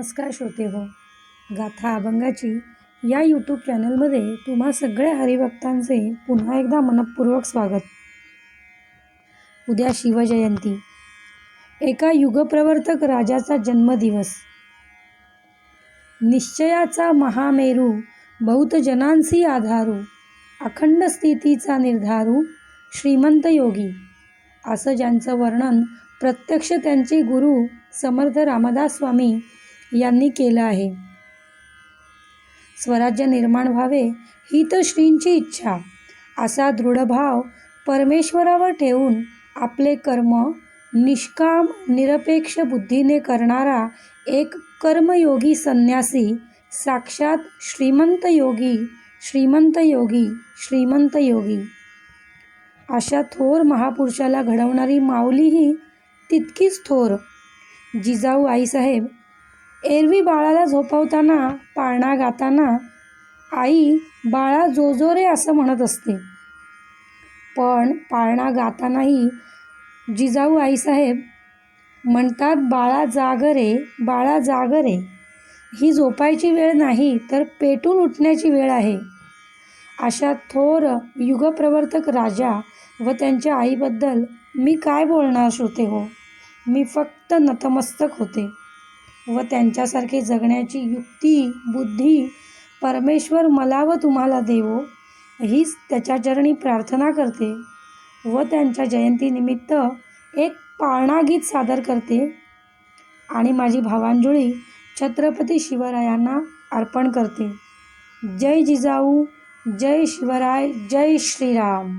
नमस्कार श्रोते हो गाथा अभंगाची या यूट्यूब चॅनलमध्ये तुम्हा सगळ्या हरिभक्तांचे पुन्हा एकदा मनपूर्वक स्वागत. उद्या शिवजयंती. एका युगप्रवर्तक राजाचा जन्मदिवस. निश्चयाचा महामेरू बहुत जनांसी आधारू अखंड स्थितीचा निर्धारू श्रीमंत योगी. असं ज्यांचं वर्णन प्रत्यक्ष त्यांचे गुरु समर्थ रामदास स्वामी यांनी केलं आहे. स्वराज्य निर्माण व्हावे ही तर श्रींची इच्छा. असा दृढभाव परमेश्वरावर ठेवून आपले कर्म निष्काम निरपेक्ष बुद्धीने करणारा एक कर्मयोगी संन्यासी साक्षात श्रीमंत योगी श्रीमंत योगी श्रीमंत योगी. अशा थोर महापुरुषाला घडवणारी माऊलीही तितकीच थोर. जिजाऊ आईसाहेब एरवी बाळाला झोपवताना पाळणा गाताना आई बाळा जोजोरे असं म्हणत असते. पण पाळणा गातानाही जिजाऊ आईसाहेब म्हणतात बाळा जाग रे बाळा जाग रे. ही झोपायची वेळ नाही तर पेटून उठण्याची वेळ आहे. अशा थोर युगप्रवर्तक राजा व त्यांच्या आईबद्दल मी काय बोलणार श्रोते हो? मी फक्त नतमस्तक होते. व त्यांच्यासारखे जगण्याची युक्ती बुद्धी परमेश्वर मला व तुम्हाला देवो हीच त्याच्या चरणी प्रार्थना करते व त्यांच्या जयंतीनिमित्त एक पाळणा गीत सादर करते आणि माझी भावांजुळी छत्रपती शिवरायांना अर्पण करते. जय जिजाऊ जय शिवराय जय श्रीराम.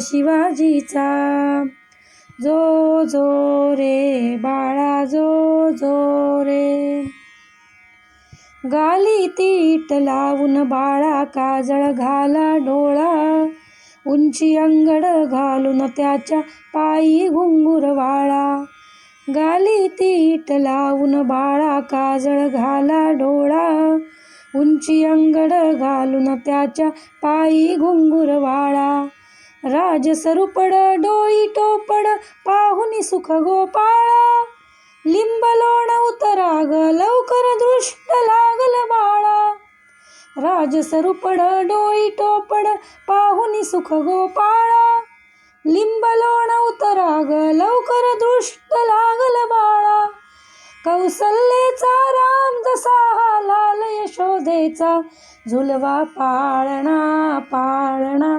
शिवाजीचा. जो जो रे बाळा जो जो रे. गाली तीट लावून बाळा काजळ घाला डोळा. उंची अंगड घालून त्याच्या पायी घुंगूर वाळा. गाली तीट लावून बाळा काजळ घाला डोळा. उंची अंगड घालून त्याच्या पायी घुंगूर वाळा. राज सरुपड डोई टोपड पाहुनी सुख गोपाळा लिंब लोण उतराग लवकर दृष्ट लागल बाळा. राज सरुपड डोई टोपड पाहुनी सुख गोपाळा लिंब लोण उतराग लवकर दृष्ट लागल बाळा. कौसल्येचा राम जसा हा लाल यशोदेचा झुलवा पाळणा पाळणा.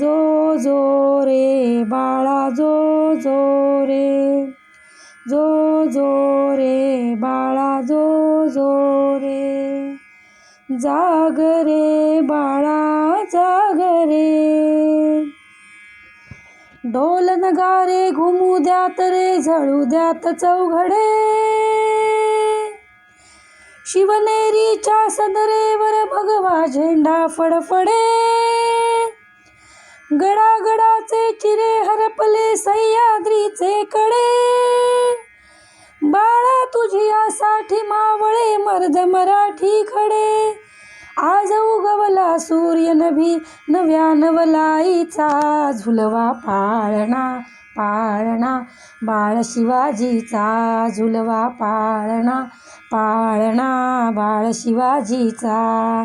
जो जो रे बाळा जो जो रे. जो जो रे बाळा जो जो रे. जाग रे बाळा जाग रे. ढोल नगारे घुमू द्यात रे झळू द्यात चौघडे. शिवनेरीच्या सदरेवर भगवा झेंडा फडफडे. गडागडाचे चिरे हरपले सह्याद्रीचे कडे. बाळा तुझ्यासाठी मावळे मर्द मराठी खडे. आज उगवला सूर्य नभी नव्या नवलाईचा झुलवा पाळणा पाळणा. बाळ शिवाजीचा झुलवा पाळणा पाळणा. बाळ शिवाजीचा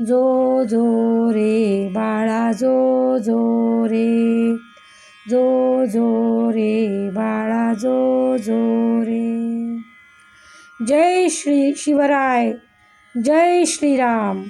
जो जो रे बाळा जो जो रे. जो जो रे बाळा जो जो रे. जय श्री शिवराय जय श्रीराम.